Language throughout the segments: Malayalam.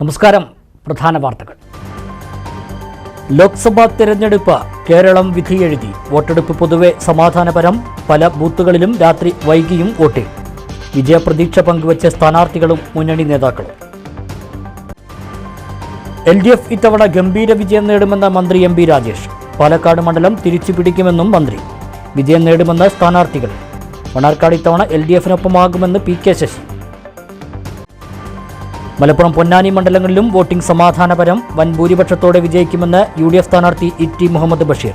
നമസ്കാരം. പ്രധാന വാർത്തകൾ. ലോക്സഭാ തെരഞ്ഞെടുപ്പ് കേരളം വിധിയെഴുതി വോട്ടെടുപ്പ് പൊതുവെ സമാധാനപരം. പല ബൂത്തുകളിലും രാത്രി വൈകിയും വോട്ടിംഗ് വിജയപ്രതീക്ഷ പങ്കുവച്ച സ്ഥാനാർത്ഥികളും മുന്നണി നേതാക്കളും. എൽ ഡി എഫ് ഇത്തവണ ഗംഭീര വിജയം നേടുമെന്ന മന്ത്രി എം പി രാജേഷ്. പാലക്കാട് മണ്ഡലം തിരിച്ചു പിടിക്കുമെന്നും മന്ത്രി. വിജയം നേടുമെന്ന് സ്ഥാനാർത്ഥികൾ. മണ്ണാർക്കാട് ഇത്തവണ എൽ ഡി എഫിനൊപ്പമാകുമെന്ന് പി കെ ശശി. മലപ്പുറം പൊന്നാനി മണ്ഡലങ്ങളിലും വോട്ടിംഗ് സമാധാനപരം. വൻ ഭൂരിപക്ഷത്തോടെ വിജയിക്കുമെന്ന് യു ഡി എഫ് സ്ഥാനാർത്ഥി ഇ ടി മുഹമ്മദ് ബഷീർ.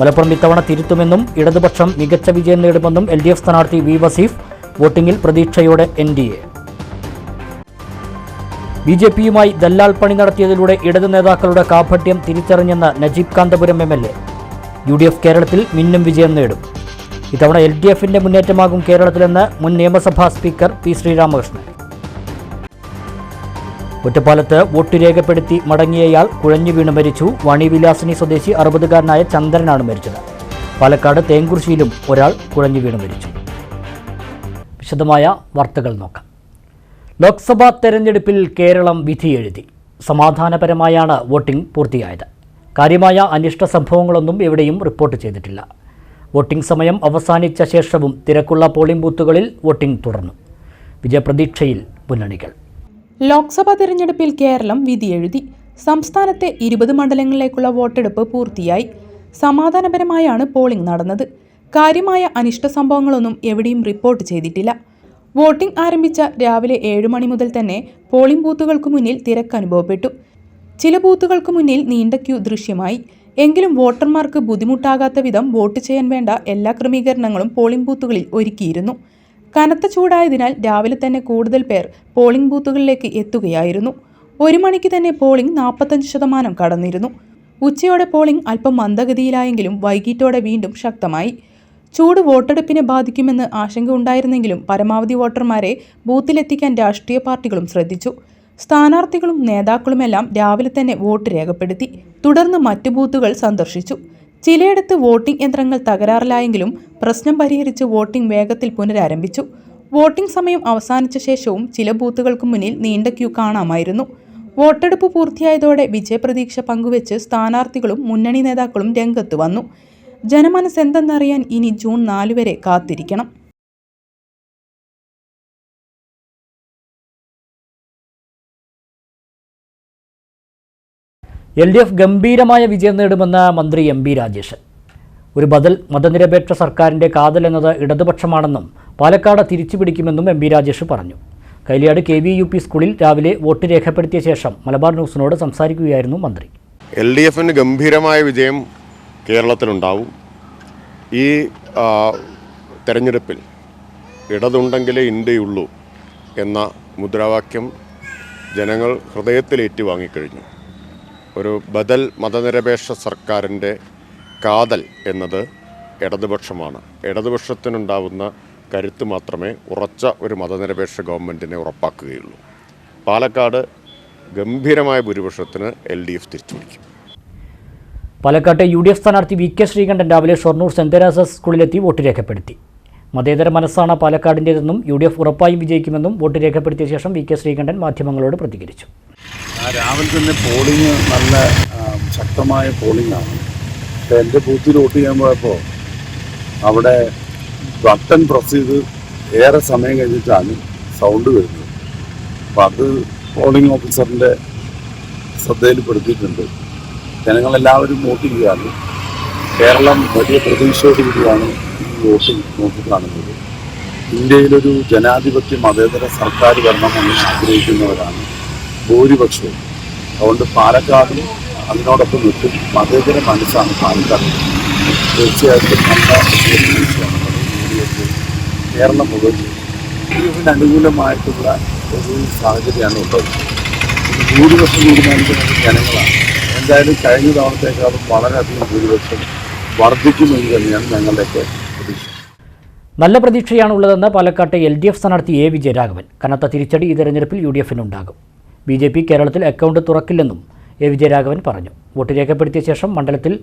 മലപ്പുറം ഇത്തവണ തിരുത്തുമെന്നും ഇടതുപക്ഷം മികച്ച വിജയം നേടുമെന്നും എൽ ഡി എഫ് സ്ഥാനാർത്ഥി വി വസീഫ് വോട്ടിംഗിൽ പ്രതീക്ഷയോടെ N D A. B J പിയുമായി ദല്ലാൽ പണി നടത്തിയതിലൂടെ ഇടതു നേതാക്കളുടെ കാപട്യം തിരിച്ചറിഞ്ഞെന്ന് Najeeb Kanthapuram M L A. U D F കേരളത്തിൽ മിന്നും വിജയം നേടും. ഇത്തവണ എൽ ഡി എഫിന്റെ മുന്നേറ്റമാകും കേരളത്തിലെന്ന് മുൻ നിയമസഭാ സ്പീക്കർ പി ശ്രീരാമകൃഷ്ണൻ. ഒറ്റപ്പാലത്ത് വോട്ട് രേഖപ്പെടുത്തി മടങ്ങിയയാൾ കുഴഞ്ഞു വീണ് മരിച്ചു. വാണിവിലാസിനി സ്വദേശി അറുപതുകാരനായ ചന്ദ്രനാണ് മരിച്ചത്. പാലക്കാട് തേങ്കുറിശ്ശിയിലും ഒരാൾ കുഴഞ്ഞു വീണ് മരിച്ചു. വിശദമായ വാർത്തകൾ നോക്കാം. ലോക്സഭാ തെരഞ്ഞെടുപ്പിൽ കേരളം വിധിയെഴുതി സമാധാനപരമായാണ് വോട്ടിംഗ് പൂർത്തിയായത്. കാര്യമായ അനിഷ്ട സംഭവങ്ങളൊന്നും എവിടെയും റിപ്പോർട്ട് ചെയ്തിട്ടില്ല. വോട്ടിംഗ് സമയം അവസാനിച്ച ശേഷവും തിരക്കുള്ള പോളിംഗ് ബൂത്തുകളിൽ വോട്ടിംഗ് തുടർന്നു. വിജയപ്രതീക്ഷയിൽ മുന്നണികൾ. ലോക്സഭാ തിരഞ്ഞെടുപ്പിൽ കേരളം വിധിയെഴുതി സംസ്ഥാനത്തെ ഇരുപത് മണ്ഡലങ്ങളിലേക്കുള്ള വോട്ടെടുപ്പ് പൂർത്തിയായി. സമാധാനപരമായാണ് പോളിംഗ് നടന്നത്. കാര്യമായ അനിഷ്ട സംഭവങ്ങളൊന്നും എവിടെയും റിപ്പോർട്ട് ചെയ്തിട്ടില്ല. വോട്ടിംഗ് ആരംഭിച്ച രാവിലെ ഏഴ് മണി മുതൽ തന്നെ പോളിംഗ് ബൂത്തുകൾക്ക് മുന്നിൽ തിരക്ക് അനുഭവപ്പെട്ടു. ചില ബൂത്തുകൾക്ക് മുന്നിൽ നീണ്ട ക്യൂ ദൃശ്യമായി. എങ്കിലും വോട്ടർമാർക്ക് ബുദ്ധിമുട്ടാകാത്ത വിധം വോട്ട് ചെയ്യാൻ വേണ്ട എല്ലാ ക്രമീകരണങ്ങളും പോളിംഗ് ബൂത്തുകളിൽ ഒരുക്കിയിരുന്നു. കനത്ത ചൂടായതിനാൽ രാവിലെ തന്നെ കൂടുതൽ പേർ പോളിംഗ് ബൂത്തുകളിലേക്ക് എത്തുകയായിരുന്നു. ഒരു മണിക്ക് തന്നെ പോളിംഗ് നാൽപ്പത്തഞ്ച് ശതമാനം കടന്നിരുന്നു. ഉച്ചയോടെ പോളിംഗ് അല്പം മന്ദഗതിയിലായെങ്കിലും വൈകിട്ടോടെ വീണ്ടും ശക്തമായി. ചൂട് വോട്ടെടുപ്പിനെ ബാധിക്കുമെന്ന് ആശങ്ക ഉണ്ടായിരുന്നെങ്കിലും പരമാവധി വോട്ടർമാരെ ബൂത്തിലെത്തിക്കാൻ രാഷ്ട്രീയ പാർട്ടികളും ശ്രദ്ധിച്ചു. സ്ഥാനാർത്ഥികളും നേതാക്കളുമെല്ലാം രാവിലെ തന്നെ വോട്ട് രേഖപ്പെടുത്തി. തുടർന്ന് മറ്റു ബൂത്തുകൾ സന്ദർശിച്ചു. ചിലയിടത്ത് വോട്ടിംഗ് യന്ത്രങ്ങൾ തകരാറിലായെങ്കിലും പ്രശ്നം പരിഹരിച്ച് വോട്ടിംഗ് വേഗത്തിൽ പുനരാരംഭിച്ചു. വോട്ടിംഗ് സമയം അവസാനിച്ച ശേഷവും ചില ബൂത്തുകൾക്ക് മുന്നിൽ നീണ്ട ക്യൂ കാണാമായിരുന്നു. വോട്ടെടുപ്പ് പൂർത്തിയായതോടെ വിജയപ്രതീക്ഷ പങ്കുവച്ച് സ്ഥാനാർത്ഥികളും മുന്നണി നേതാക്കളും രംഗത്ത് വന്നു. ജനമനസ് എന്തെന്നറിയാൻ ഇനി ജൂൺ നാല് വരെ കാത്തിരിക്കണം. എൽ ഡി എഫ് ഗംഭീരമായ വിജയം നേടുമെന്ന് മന്ത്രി എം ബി രാജേഷ് ഒരു ബദൽ മതനിരപേക്ഷ സർക്കാരിന്റെ കാതൽ എന്നത് ഇടതുപക്ഷമാണെന്നും പാലക്കാട് തിരിച്ചുപിടിക്കുമെന്നും എം ബി രാജേഷ് പറഞ്ഞു. Kailiyad K V U P സ്കൂളിൽ രാവിലെ വോട്ട് രേഖപ്പെടുത്തിയ ശേഷം മലബാർ ന്യൂസിനോട് സംസാരിക്കുകയായിരുന്നു മന്ത്രി. എൽ ഡി എഫിന് ഗംഭീരമായ വിജയം കേരളത്തിലുണ്ടാവും. ഈ തെരഞ്ഞെടുപ്പിൽ ഇടതുണ്ടെങ്കിലേ ഇന്ത്യയുള്ളൂ എന്ന മുദ്രാവാക്യം ജനങ്ങൾ ഹൃദയത്തിലേറ്റ് വാങ്ങിക്കഴിഞ്ഞു ഒരു ബദൽ മതനിരപേക്ഷ സർക്കാരിന്റെ കാതൽ എന്നത് ഇടതുപക്ഷമാണ്. ഇടതുപക്ഷത്തിനുണ്ടാവുന്ന കരുത്ത് മാത്രമേ ഉറച്ച ഒരു മതനിരപേക്ഷ ഗവൺമെന്റിനെ ഉറപ്പാക്കുകയുള്ളൂ. പാലക്കാട് ഗംഭീരമായ ഭൂരിപക്ഷത്തിന് എൽ ഡി എഫ് തിരിച്ചുപിടിക്കും. പാലക്കാട്ടെ യു ഡി എഫ് സ്ഥാനാർത്ഥി വി കെ ശ്രീകണ്ഠൻ രാവിലെ ഷൊർണൂർ സെന്റ് തെരേസസ് സ്കൂളിലെത്തി വോട്ട് രേഖപ്പെടുത്തി. മതേതര മനസ്സാണ് പാലക്കാടിന്റേതെന്നും യു ഡി എഫ് ഉറപ്പായും വിജയിക്കുമെന്നും വോട്ട് രേഖപ്പെടുത്തിയ ശേഷം വി കെ ശ്രീകണ്ഠൻ മാധ്യമങ്ങളോട് പ്രതികരിച്ചു. രാവിലെ തന്നെ പോളിംഗ് നല്ല ശക്തമായ പോളിംഗ് ആണ്. എന്റെ ബൂത്തിൽ വോട്ട് ചെയ്യാൻ പോയപ്പോൾ അവിടെ ബട്ടൺ പ്രസ് ചെയ്ത് ഏറെ സമയം കഴിഞ്ഞിട്ടാണ് സൗണ്ട് വരുന്നത്. അപ്പം അത് പോളിംഗ് ഓഫീസറിന്റെ ശ്രദ്ധയിൽപ്പെടുത്തിയിട്ടുണ്ട്. ജനങ്ങളെല്ലാവരും വോട്ട് ചെയ്യുകയാണ്. കേരളം വലിയ പ്രതീക്ഷയോടുകൂടിയാണ് ഈ നോക്കി നോക്കിക്കാണുന്നത് ഇന്ത്യയിലൊരു ജനാധിപത്യ മതേതര സർക്കാർ വരണമെന്ന് ആഗ്രഹിക്കുന്നവരാണ് ഭൂരിപക്ഷവും. അതുകൊണ്ട് പാലക്കാടും അതിനോടൊപ്പം നിൽക്കും മതേതര മനസ്സാണ് പാലക്കാട്. തീർച്ചയായിട്ടും നല്ല കേരളം മുതൽ ഇതിന് അനുകൂലമായിട്ടുള്ള ഒരു സാഹചര്യമാണ് ഉള്ളത്. ഭൂരിപക്ഷം തീരുമാനിക്കുന്നത് ജനങ്ങളാണ്. എന്തായാലും കഴിഞ്ഞ തവണത്തേക്കാളും വളരെയധികം ഭൂരിപക്ഷം വർദ്ധിക്കുമെന്ന് തന്നെയാണ് ഞങ്ങളുടെയൊക്കെ നല്ല പ്രതീക്ഷയാണുള്ളതെന്ന് പാലക്കാട്ടെ എൽ ഡി എഫ് സ്ഥാനാർത്ഥി എ വിജയരാഘവൻ. കനത്ത തിരിച്ചടി ഈ തെരഞ്ഞെടുപ്പിൽ യു ഡി എഫിനുണ്ടാകും. ബി ജെ പി കേരളത്തിൽ അക്കൗണ്ട് തുറക്കില്ലെന്നും എ വിജയരാഘവൻ പറഞ്ഞു. വോട്ട് രേഖപ്പെടുത്തിയ ശേഷം മണ്ഡലത്തിൽ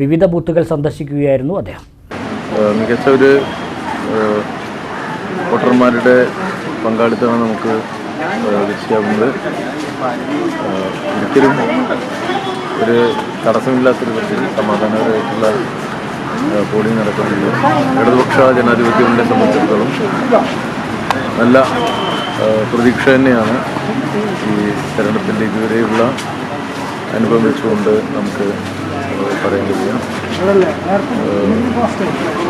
വിവിധ ബൂത്തുകൾ സന്ദർശിക്കുകയായിരുന്നു അദ്ദേഹം. മികച്ച ഒരു വോട്ടർമാരുടെ പങ്കാളിത്തമാണ് നമുക്ക് ഒരിക്കലും ഒരു തടസ്സമില്ലാത്തൊരു സമാധാനപരമായിട്ടുള്ള പോളിംഗ് നടക്കുന്നത് ഇടതുപക്ഷ ജനാധിപത്യങ്ങളെ സംബന്ധിച്ചിടത്തോളം നല്ല പ്രതീക്ഷ തന്നെയാണ് ഈ തെരഞ്ഞെടുപ്പിന്റെ ഇതുവരെയുള്ള അനുഭവം വെച്ചുകൊണ്ട് നമുക്ക് പറയാൻ കഴിയാം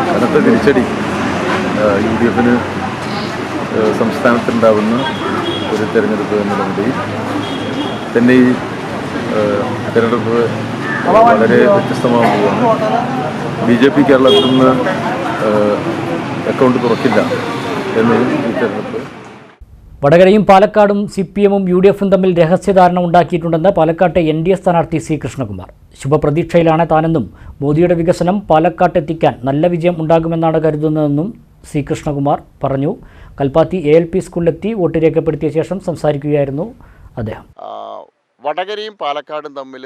കനത്ത തിരിച്ചടി യു ഡി എഫിന് സംസ്ഥാനത്തുണ്ടാവുന്ന ഒരു തെരഞ്ഞെടുപ്പ് എന്ന നിലയിൽ തന്നെ ഈ തെരഞ്ഞെടുപ്പ് വളരെ വ്യത്യസ്തമാവുകയാണ് ബി ജെ പി കേരളത്തിൽ നിന്ന് അക്കൗണ്ട് തുറക്കില്ല എന്ന് ഈ തെരഞ്ഞെടുപ്പ് വടകരയും പാലക്കാടും സി പി എമ്മും യു ഡി എഫും തമ്മിൽ രഹസ്യധാരണ ഉണ്ടാക്കിയിട്ടുണ്ടെന്ന് പാലക്കാട്ടെ എൻ ഡി എ സ്ഥാനാർത്ഥി സി കൃഷ്ണകുമാർ. ശുഭപ്രതീക്ഷയിലാണ് താനെന്നും മോദിയുടെ വികസനം പാലക്കാട്ടെത്തിക്കാൻ നല്ല വിജയം ഉണ്ടാകുമെന്നാണ് കരുതുന്നതെന്നും സി കൃഷ്ണകുമാർ പറഞ്ഞു. കൽപ്പാത്തി എ എൽ പി സ്കൂളിലെത്തി വോട്ട് രേഖപ്പെടുത്തിയ ശേഷം സംസാരിക്കുകയായിരുന്നു അദ്ദേഹം. വടകരയും പാലക്കാടും തമ്മിൽ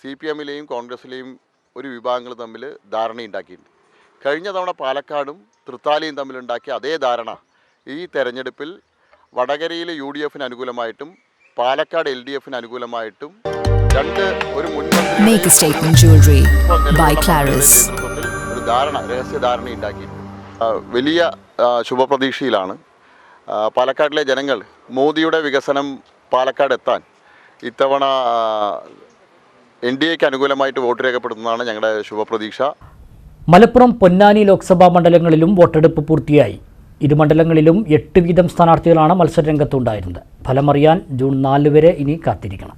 സി പി എമ്മിലെയും കോൺഗ്രസിലെയും ഒരു വിഭാഗങ്ങൾ തമ്മിൽ ധാരണയുണ്ടാക്കിയിട്ടുണ്ട്. കഴിഞ്ഞ തവണ പാലക്കാടും തൃത്താലയും തമ്മിലുണ്ടാക്കിയ അതേ ധാരണ ഈ തെരഞ്ഞെടുപ്പിൽ വടകരയിലെ യു ഡി എഫിന് അനുകൂലമായിട്ടും പാലക്കാട് എൽ ഡി എഫിന് അനുകൂലമായിട്ടും രണ്ട് ഒരു ഒരു ധാരണ രഹസ്യ ധാരണ ഉണ്ടാക്കി വലിയ ശുഭപ്രതീക്ഷയിലാണ്. പാലക്കാട്ടിലെ പാലക്കാടിലെ ജനങ്ങൾ മോദിയുടെ വികസനം പാലക്കാട് എത്താൻ ഇത്തവണ എൻ ഡി എക്ക് അനുകൂലമായിട്ട് വോട്ട് രേഖപ്പെടുത്തുന്നതാണ് ഞങ്ങളുടെ ശുഭപ്രതീക്ഷ. മലപ്പുറം പൊന്നാനി ലോക്സഭാ മണ്ഡലങ്ങളിലും വോട്ടെടുപ്പ് പൂർത്തിയായി. ഇരു മണ്ഡലങ്ങളിലും എട്ട് വീതം സ്ഥാനാർത്ഥികളാണ് മത്സരരംഗത്തുണ്ടായിരുന്നത്. ഫലമറിയാൻ ജൂൺ നാല് വരെ ഇനി കാത്തിരിക്കണം.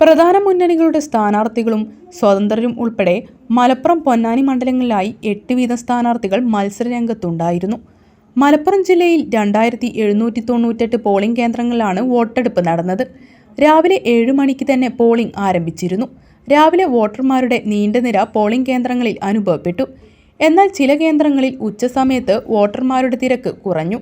പ്രധാന മുന്നണികളുടെ സ്ഥാനാർത്ഥികളും സ്വതന്ത്രരും ഉൾപ്പെടെ മലപ്പുറം പൊന്നാനി മണ്ഡലങ്ങളിലായി എട്ട് വീതം സ്ഥാനാർത്ഥികൾ മത്സരരംഗത്തുണ്ടായിരുന്നു. മലപ്പുറം ജില്ലയിൽ രണ്ടായിരത്തി എഴുന്നൂറ്റി തൊണ്ണൂറ്റെട്ട് പോളിംഗ് കേന്ദ്രങ്ങളിലാണ് വോട്ടെടുപ്പ് നടന്നത്. രാവിലെ ഏഴ് മണിക്ക് തന്നെ പോളിംഗ് ആരംഭിച്ചിരുന്നു. രാവിലെ വോട്ടർമാരുടെ നീണ്ട നിര പോളിംഗ് കേന്ദ്രങ്ങളിൽ അനുഭവപ്പെട്ടു. എന്നാൽ ചില കേന്ദ്രങ്ങളിൽ ഉച്ചസമയത്ത് വോട്ടർമാരുടെ തിരക്ക് കുറഞ്ഞു.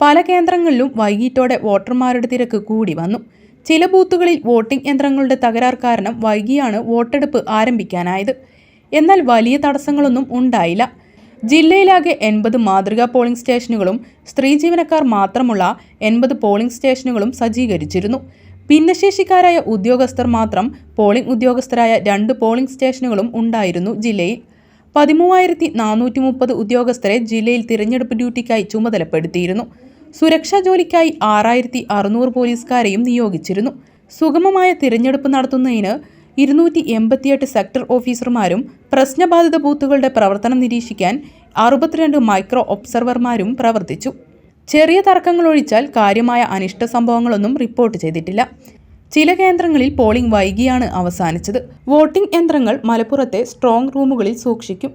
പല കേന്ദ്രങ്ങളിലും വൈകിട്ടോടെ വോട്ടർമാരുടെ തിരക്ക് കൂടി വന്നു. ചില ബൂത്തുകളിൽ വോട്ടിംഗ് യന്ത്രങ്ങളുടെ തകരാർ കാരണം വൈകിയാണ് വോട്ടെടുപ്പ് ആരംഭിക്കാനായത്. എന്നാൽ വലിയ തടസ്സങ്ങളൊന്നും ഉണ്ടായില്ല. ജില്ലയിലാകെ എൺപത് മാതൃകാ പോളിംഗ് സ്റ്റേഷനുകളും സ്ത്രീ ജീവനക്കാർ മാത്രമുള്ള എൺപത് പോളിംഗ് സ്റ്റേഷനുകളും സജ്ജീകരിച്ചിരുന്നു. ഭിന്നശേഷിക്കാരായ ഉദ്യോഗസ്ഥർ മാത്രം പോളിംഗ് ഉദ്യോഗസ്ഥരായ രണ്ട് പോളിംഗ് സ്റ്റേഷനുകളും ഉണ്ടായിരുന്നു ജില്ലയിൽ. പതിമൂവായിരത്തി നാനൂറ്റി മുപ്പത് ഉദ്യോഗസ്ഥരെ ജില്ലയിൽ തിരഞ്ഞെടുപ്പ് ഡ്യൂട്ടിക്കായി ചുമതലപ്പെടുത്തിയിരുന്നു. സുരക്ഷാ ജോലിക്കായി ആറായിരത്തി അറുന്നൂറ് പോലീസുകാരെയും നിയോഗിച്ചിരുന്നു. സുഗമമായ തിരഞ്ഞെടുപ്പ് നടത്തുന്നതിന് ഇരുന്നൂറ്റി എൺപത്തിയെട്ട് സെക്ടർ ഓഫീസർമാരും പ്രശ്നബാധിത ബൂത്തുകളുടെ പ്രവർത്തനം നിരീക്ഷിക്കാൻ അറുപത്തിരണ്ട് മൈക്രോ ഒബ്സർവർമാരും പ്രവർത്തിച്ചു. ചെറിയ തർക്കങ്ങൾ ഒഴിച്ചാൽ കാര്യമായ അനിഷ്ട സംഭവങ്ങളൊന്നും റിപ്പോർട്ട് ചെയ്തിട്ടില്ല. ചില കേന്ദ്രങ്ങളിൽ പോളിംഗ് വൈകിയാണ് അവസാനിച്ചത്. വോട്ടിംഗ് യന്ത്രങ്ങൾ മലപ്പുറത്തെ സ്ട്രോങ് റൂമുകളിൽ സൂക്ഷിക്കും.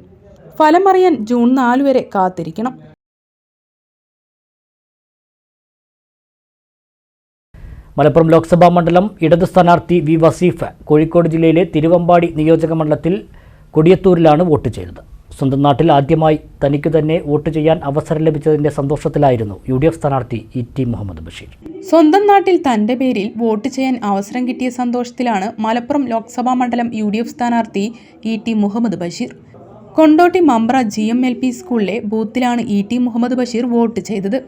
ഫലമറിയാൻ ജൂൺ നാല് വരെ കാത്തിരിക്കണം. മലപ്പുറം ലോക്സഭാ മണ്ഡലം ഇടത് സ്ഥാനാർത്ഥി വി വസീഫ് കോഴിക്കോട് ജില്ലയിലെ തിരുവമ്പാടി നിയോജക മണ്ഡലത്തിൽ കൊടിയത്തൂരിലാണ് വോട്ട് ചെയ്തത്. സ്വന്തം നാട്ടിൽ ആദ്യമായി തനിക്ക് തന്നെ വോട്ട് ചെയ്യാൻ അവസരം ലഭിച്ചതിന്റെ സന്തോഷത്തിലായിരുന്നു യു ഡി എഫ് സ്ഥാനാർത്ഥി ഇ ടി മുഹമ്മദ് ബഷീർ. സ്വന്തം നാട്ടിൽ തന്റെ പേരിൽ വോട്ട് ചെയ്യാൻ അവസരം കിട്ടിയ സന്തോഷത്തിലാണ് മലപ്പുറം ലോക്സഭാ മണ്ഡലം യു ഡി എഫ് സ്ഥാനാർത്ഥി E T Muhammad Basheer. Kondotty Mampra G M L P സ്കൂളിലെ ബൂത്തിലാണ് E T Muhammad Basheer vote ചെയ്തത്.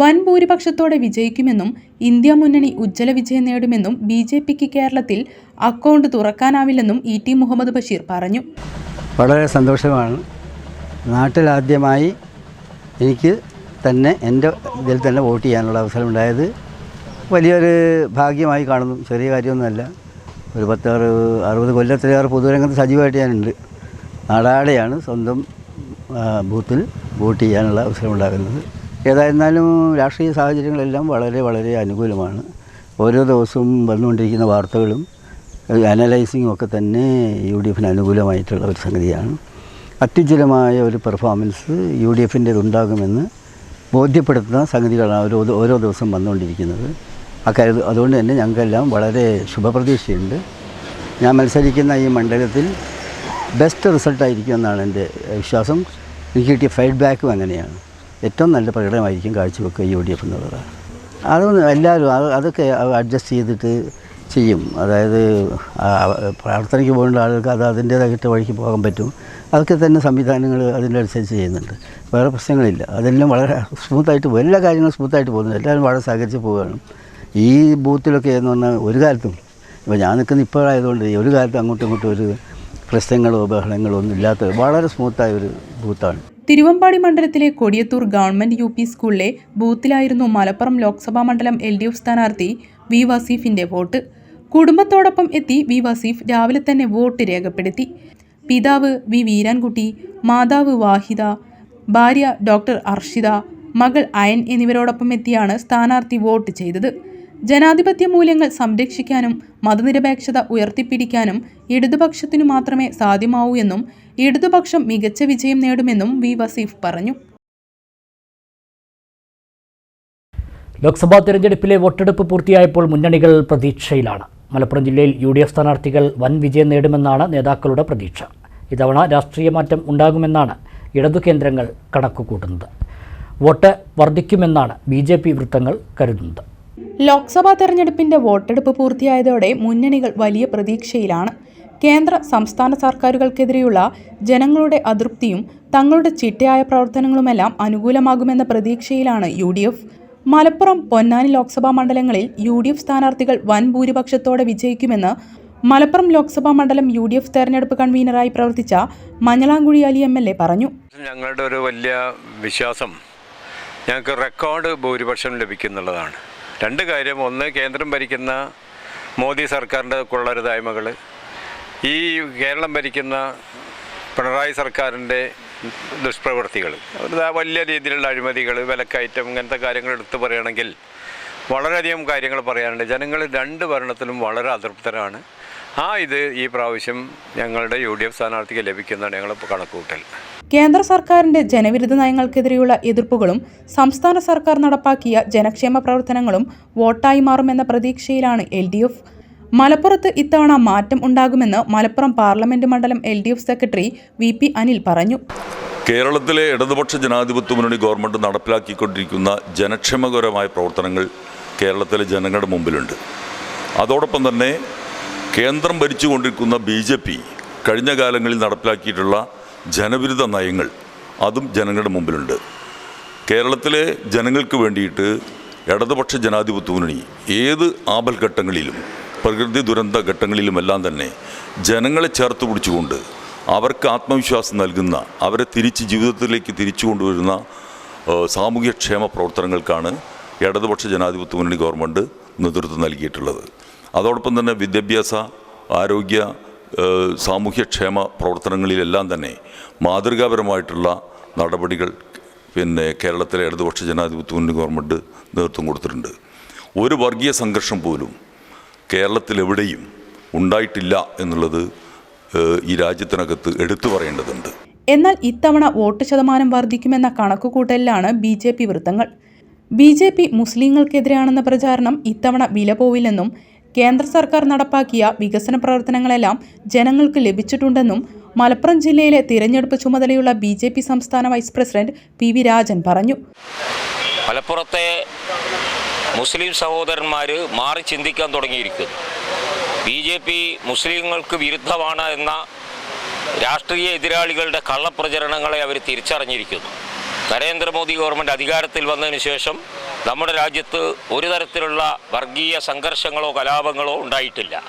വൻ ഭൂരിപക്ഷത്തോടെ വിജയിക്കുമെന്നും ഇന്ത്യ മുന്നണി ഉജ്ജ്വല വിജയം നേടുമെന്നും ബി ജെ പിക്ക് കേരളത്തിൽ അക്കൗണ്ട് തുറക്കാനാവില്ലെന്നും ഇ ടി മുഹമ്മദ് ബഷീർ പറഞ്ഞു. വളരെ സന്തോഷമാണ്. നാട്ടിലാദ്യമായി എനിക്ക് തന്നെ എന്റെ ഇതിൽ തന്നെ വോട്ട് ചെയ്യാനുള്ള അവസരം ഉണ്ടായത് വലിയൊരു ഭാഗ്യമായി കാണുന്നു. ചെറിയ കാര്യമൊന്നുമല്ല. ഒരു പത്താറ് അറുപത് കൊല്ലത്തിലേറെ പൊതുരംഗത്ത് സജീവമായിട്ട് ഞാനുണ്ട്. നാടാടെയാണ് സ്വന്തം ബൂത്തിൽ വോട്ട് ചെയ്യാനുള്ള അവസരം ഉണ്ടാകുന്നത്. ഏതായിരുന്നാലും രാഷ്ട്രീയ സാഹചര്യങ്ങളെല്ലാം വളരെ വളരെ അനുകൂലമാണ്. ഓരോ ദിവസവും വന്നുകൊണ്ടിരിക്കുന്ന വാർത്തകളും അനലൈസിങ്ങും ഒക്കെ തന്നെ യു ഡി എഫിന് അനുകൂലമായിട്ടുള്ള ഒരു സംഗതിയാണ്. അത്യുജ്വലമായ ഒരു പെർഫോമൻസ് യു ഡി എഫിന്റെ ഉണ്ടാകുമെന്ന് ബോധ്യപ്പെടുത്തുന്ന സംഗതികളാണ് ഓരോ ഓരോ ദിവസം വന്നുകൊണ്ടിരിക്കുന്നത്. അക്കാര്യം അതുകൊണ്ട് തന്നെ ഞങ്ങൾക്കെല്ലാം വളരെ ശുഭപ്രതീക്ഷയുണ്ട്. ഞാൻ മത്സരിക്കുന്ന ഈ മണ്ഡലത്തിൽ ബെസ്റ്റ് റിസൾട്ടായിരിക്കുമെന്നാണ് എന്റെ വിശ്വാസം. എനിക്ക് കിട്ടിയ ഫീഡ്ബാക്കും അങ്ങനെയാണ്. ഏറ്റവും നല്ല പ്രകടനമായിരിക്കും കാഴ്ചവെക്കുക യു ഡി എഫ് എന്നുള്ളതാണ് അതൊന്നും എല്ലാവരും അതൊക്കെ അഡ്ജസ്റ്റ് ചെയ്തിട്ട് ചെയ്യും. അതായത് പ്രാർത്ഥനയ്ക്ക് പോകേണ്ട ആളുകൾക്ക് അത് അതിന്റേതായിട്ട് വഴിക്ക് പോകാൻ പറ്റും. അതൊക്കെ തന്നെ സംവിധാനങ്ങൾ അതിന്റെ അനുസരിച്ച് ചെയ്യുന്നുണ്ട്. വേറെ പ്രശ്നങ്ങളില്ല. അതെല്ലാം വളരെ സ്മൂത്തായിട്ട് പോകും. എല്ലാ കാര്യങ്ങളും സ്മൂത്തായിട്ട് പോകുന്നു. എല്ലാവരും വളരെ സഹകരിച്ച് പോവുകയാണ്. ഈ ബൂത്തിലൊക്കെ എന്ന് പറഞ്ഞാൽ ഒരു കാലത്തും ഇപ്പോൾ ഞാൻ നിൽക്കുന്ന ഇപ്പോഴായതുകൊണ്ട് ഒരു കാലത്തും അങ്ങോട്ടും ഇങ്ങോട്ടും ഒരു പ്രശ്നങ്ങളോ ബഹളങ്ങളോ ഒന്നും ഇല്ലാത്ത വളരെ സ്മൂത്തായ ഒരു ബൂത്താണ്. തിരുവമ്പാടി മണ്ഡലത്തിലെ കൊടിയത്തൂർ ഗവൺമെന്റ് യു പി സ്കൂളിലെ ബൂത്തിലായിരുന്നു മലപ്പുറം ലോക്സഭാ മണ്ഡലം എൽ ഡി എഫ് സ്ഥാനാർത്ഥി വി വസീഫിന്റെ വോട്ട്. കുടുംബത്തോടൊപ്പം എത്തി വി വസീഫ് രാവിലെ തന്നെ വോട്ട് രേഖപ്പെടുത്തി. പിതാവ് വി വീരാൻകുട്ടി മാതാവ് വാഹിദ ഭാര്യ ഡോക്ടർ അർഷിത മകൾ അയൻ എന്നിവരോടൊപ്പം എത്തിയാണ് സ്ഥാനാർത്ഥി വോട്ട് ചെയ്തത്. ജനാധിപത്യ മൂല്യങ്ങൾ സംരക്ഷിക്കാനും മതനിരപേക്ഷത ഉയർത്തിപ്പിടിക്കാനും ഇടതുപക്ഷത്തിനു മാത്രമേ സാധ്യമാവൂ എന്നും ഇടതുപക്ഷം മികച്ച വിജയം നേടുമെന്നും വി വസീഫ് പറഞ്ഞു. ലോക്സഭാ തെരഞ്ഞെടുപ്പിലെ വോട്ടെടുപ്പ് പൂർത്തിയായപ്പോൾ മുന്നണികൾ പ്രതീക്ഷയിലാണ്. മലപ്പുറം ജില്ലയിൽ യു ഡി എഫ് സ്ഥാനാർത്ഥികൾ വൻ വിജയം നേടുമെന്നാണ് നേതാക്കളുടെ പ്രതീക്ഷ. ഇതവണ രാഷ്ട്രീയ മാറ്റം ഉണ്ടാകുമെന്നാണ് ഇടതു കേന്ദ്രങ്ങൾ കണക്കുകൂട്ടുന്നത്. വോട്ട് വർദ്ധിക്കുമെന്നാണ് ബി ജെ പി വൃത്തങ്ങൾ കരുതുന്നത്. ലോക്സഭാ തെരഞ്ഞെടുപ്പിന്റെ വോട്ടെടുപ്പ് പൂർത്തിയായതോടെ മുന്നണികൾ വലിയ പ്രതീക്ഷയിലാണ്. കേന്ദ്ര സംസ്ഥാന സർക്കാരുകൾക്കെതിരെയുള്ള ജനങ്ങളുടെ അതൃപ്തിയും തങ്ങളുടെ ചിട്ടയായ പ്രവർത്തനങ്ങളുമെല്ലാം അനുകൂലമാകുമെന്ന പ്രതീക്ഷയിലാണ് യു മലപ്പുറം പൊന്നാനി ലോക്സഭാ മണ്ഡലങ്ങളിൽ യു ഡി എഫ് സ്ഥാനാർത്ഥികൾ വൻ ഭൂരിപക്ഷത്തോടെ വിജയിക്കുമെന്ന് മലപ്പുറം ലോക്സഭാ മണ്ഡലം യു ഡി എഫ് തെരഞ്ഞെടുപ്പ് കൺവീനറായി പ്രവർത്തിച്ച Manjalamkuzhi Ali M L A പറഞ്ഞു. ഞങ്ങളുടെ ഒരു വലിയ വിശ്വാസം ഞങ്ങൾക്ക് റെക്കോർഡ് ഭൂരിപക്ഷം ലഭിക്കുന്നുള്ളതാണ്. രണ്ട് കാര്യം. ഒന്ന് കേന്ദ്രം ഭരിക്കുന്ന മോദി സർക്കാരിന്റെ കൊള്ളരുതായ്മകൾ ഈ കേരളം ഭരിക്കുന്ന പിണറായി സർക്കാരിന്റെ ദുഷ്പ്രവൃത്തികൾ വലിയ രീതിയിലുള്ള അഴിമതികൾ വിലക്കയറ്റം ഇങ്ങനത്തെ കാര്യങ്ങൾ എടുത്തു പറയുകയാണെങ്കിൽ വളരെയധികം കാര്യങ്ങൾ പറയാനുണ്ട്. ജനങ്ങൾ രണ്ട് ഭരണത്തിലും വളരെ അതൃപ്തരാണ്. ആ ഇത് ഈ പ്രാവശ്യം ഞങ്ങളുടെ യു ഡി എഫ് സ്ഥാനാർത്ഥിക്ക് ലഭിക്കുന്നതാണ് ഞങ്ങൾ കണക്കുകൂട്ടൽ. കേന്ദ്ര സർക്കാരിന്റെ ജനവിരുദ്ധ നയങ്ങൾക്കെതിരെയുള്ള എതിർപ്പുകളും സംസ്ഥാന സർക്കാർ നടപ്പാക്കിയ ജനക്ഷേമ പ്രവർത്തനങ്ങളും വോട്ടായി മാറുമെന്ന പ്രതീക്ഷയിലാണ് എൽ ഡി എഫ് മലപ്പുറത്ത് ഇത്തവണ മാറ്റം ഉണ്ടാകുമെന്ന് മലപ്പുറം പാർലമെന്റ് മണ്ഡലം L D F secretary V P Anil പറഞ്ഞു. കേരളത്തിലെ ഇടതുപക്ഷ ജനാധിപത്യ മുന്നണി ഗവൺമെന്റ് നടപ്പിലാക്കിക്കൊണ്ടിരിക്കുന്ന ജനക്ഷേമകരമായ പ്രവർത്തനങ്ങൾ കേരളത്തിലെ ജനങ്ങളുടെ മുമ്പിലുണ്ട്. അതോടൊപ്പം തന്നെ കേന്ദ്രം ഭരിച്ചുകൊണ്ടിരിക്കുന്ന ബി ജെ പി കഴിഞ്ഞ കാലങ്ങളിൽ നടപ്പിലാക്കിയിട്ടുള്ള ജനവിരുദ്ധ നയങ്ങൾ അതും ജനങ്ങളുടെ മുമ്പിലുണ്ട്. കേരളത്തിലെ ജനങ്ങൾക്ക് വേണ്ടിയിട്ട് ഇടതുപക്ഷ ജനാധിപത്യ മുന്നണി ഏത് ആപൽഘട്ടങ്ങളിലും പ്രകൃതി ദുരന്ത ഘട്ടങ്ങളിലുമെല്ലാം തന്നെ ജനങ്ങളെ ചേർത്ത് പിടിച്ചുകൊണ്ട് അവർക്ക് ആത്മവിശ്വാസം നൽകുന്ന അവരെ തിരിച്ച് ജീവിതത്തിലേക്ക് തിരിച്ചു കൊണ്ടുവരുന്ന സാമൂഹ്യക്ഷേമ പ്രവർത്തനങ്ങൾക്കാണ് ഇടതുപക്ഷ ജനാധിപത്യ മുന്നണി ഗവൺമെന്റ് നേതൃത്വം നൽകിയിട്ടുള്ളത്. അതോടൊപ്പം തന്നെ വിദ്യാഭ്യാസ ആരോഗ്യ സാമൂഹ്യക്ഷേമ പ്രവർത്തനങ്ങളിലെല്ലാം തന്നെ മാതൃകാപരമായിട്ടുള്ള നടപടികൾ പിന്നെ കേരളത്തിലെ ഇടതുപക്ഷ ജനാധിപത്യ മുന്നണി ഗവൺമെന്റ് നേതൃത്വം കൊടുത്തിട്ടുണ്ട്. ഒരു വർഗീയ സംഘർഷം പോലും കേരളത്തിലെവിടെയും ഉണ്ടായിട്ടില്ല എന്നുള്ളത് ഈ രാജ്യത്തിനകത്ത് എടുത്തു പറയേണ്ടതുണ്ട്. എന്നാൽ ഇത്തവണ വോട്ട് ശതമാനം വർദ്ധിക്കുമെന്ന കണക്കുകൂട്ടലിലാണ് ബി ജെ പി വൃത്തങ്ങൾ. ബി ജെ പി മുസ്ലിങ്ങൾക്കെതിരാണെന്ന പ്രചാരണം ഇത്തവണ വില പോവില്ലെന്നും കേന്ദ്ര സർക്കാർ നടപ്പാക്കിയ വികസന പ്രവർത്തനങ്ങളെല്ലാം ജനങ്ങൾക്ക് ലഭിച്ചിട്ടുണ്ടെന്നും മലപ്പുറം ജില്ലയിലെ തിരഞ്ഞെടുപ്പ് ചുമതലയുള്ള ബി ജെ പി സംസ്ഥാന vice president P V Rajan പറഞ്ഞു. മലപ്പുറത്തെ മുസ്ലിം സഹോദരന്മാർ മാറി ചിന്തിക്കാൻ തുടങ്ങിയിരിക്കുന്നു. ബി ജെ പി മുസ്ലിങ്ങൾക്ക് വിരുദ്ധമാണ് എന്ന രാഷ്ട്രീയ എതിരാളികളുടെ കള്ളപ്രചരണങ്ങളെ അവർ തിരിച്ചറിഞ്ഞിരിക്കുന്നു. നരേന്ദ്രമോദി ഗവൺമെന്റ് അധികാരത്തിൽ വന്നതിന് ശേഷം നമ്മുടെ രാജ്യത്ത് ഒരു തരത്തിലുള്ള വർഗീയ സംഘർഷങ്ങളോ കലാപങ്ങളോ ഉണ്ടായിട്ടില്ല.